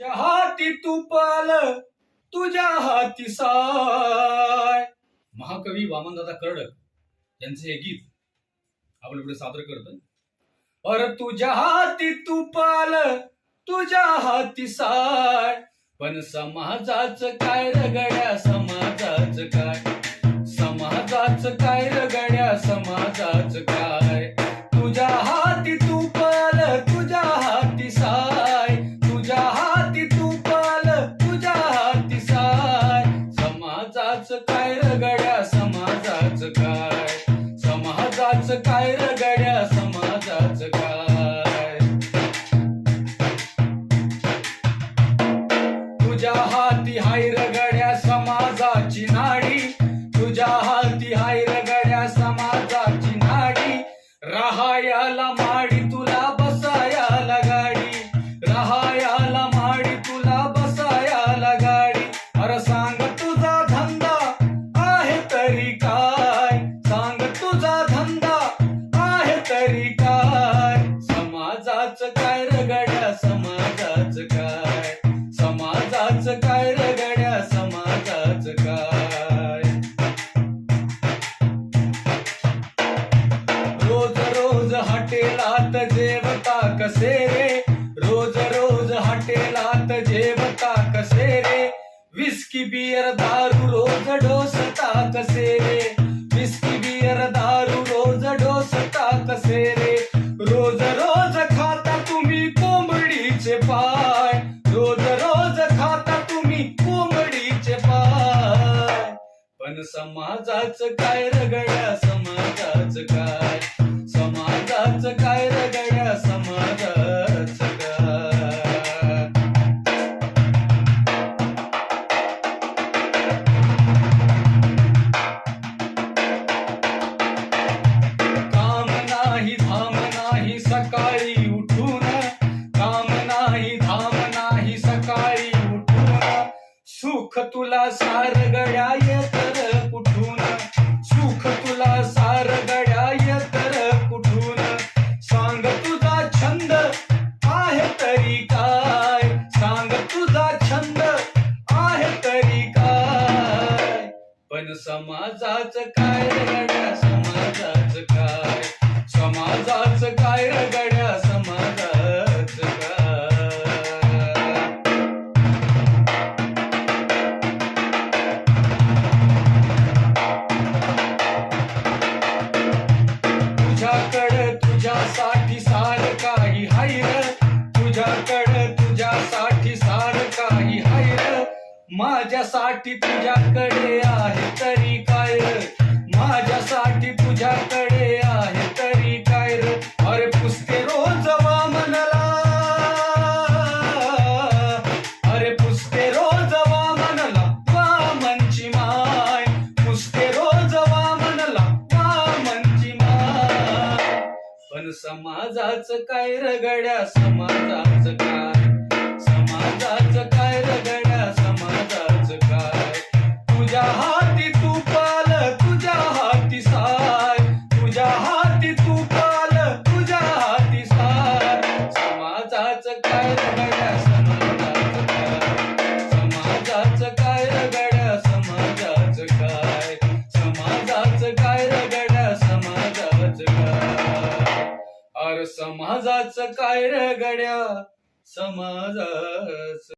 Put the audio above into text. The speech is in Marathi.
तुझ्या हाती तुपाल तुझ्या हाती साय. महाकवी वामनदादा कर्डक यांचं हे गीत आपल्या पुढे सादर करत अर तुझ्या हाती तुपाल तुझ्या हाती साय. पण समाजाच काय रगड्या समाजाच काय? समाजाच काय रगड्या हाती तुपाल तुझ्या हाती साय. समाजाच काय रगड्या समाजाच काय? समाजाच काय रगड्या? हटेलात जेवता कसे रे? रोज रोज हटेलात जेवता कसे रे? विस्की बियर दारू रोज डोसता कसे रे? विस्की बियर दारू रोज डोसता कसे रे? रोज रोज खाता तुम्ही कोंबडीचे पाय. रोज रोज खाता तुम्ही कोंबडीचे पाय. पण समाजाच काय रगड्यास सुख तुला सार गड्या येतर कुठून? सुख तुला सार गड्या येतर कुठून? सांग तुझा छंद आहे तरी काय? सांग तुझा छंद आहे तरी काय? पण समाजाच काय माझ्यासाठी तुझ्याकडे आहे तरी काय माझ्यासाठी तुझ्याकडे आहे तरी काय र? अरे पुसते रोज वामनला अरे पुसते रोज वामनला वामनची माय. पुसते रोज वामनला वामनची माय. पण समाजाच काय रगड्या समाजाच काय? समाजाच काय समाजाच काय रगड्या समाजाच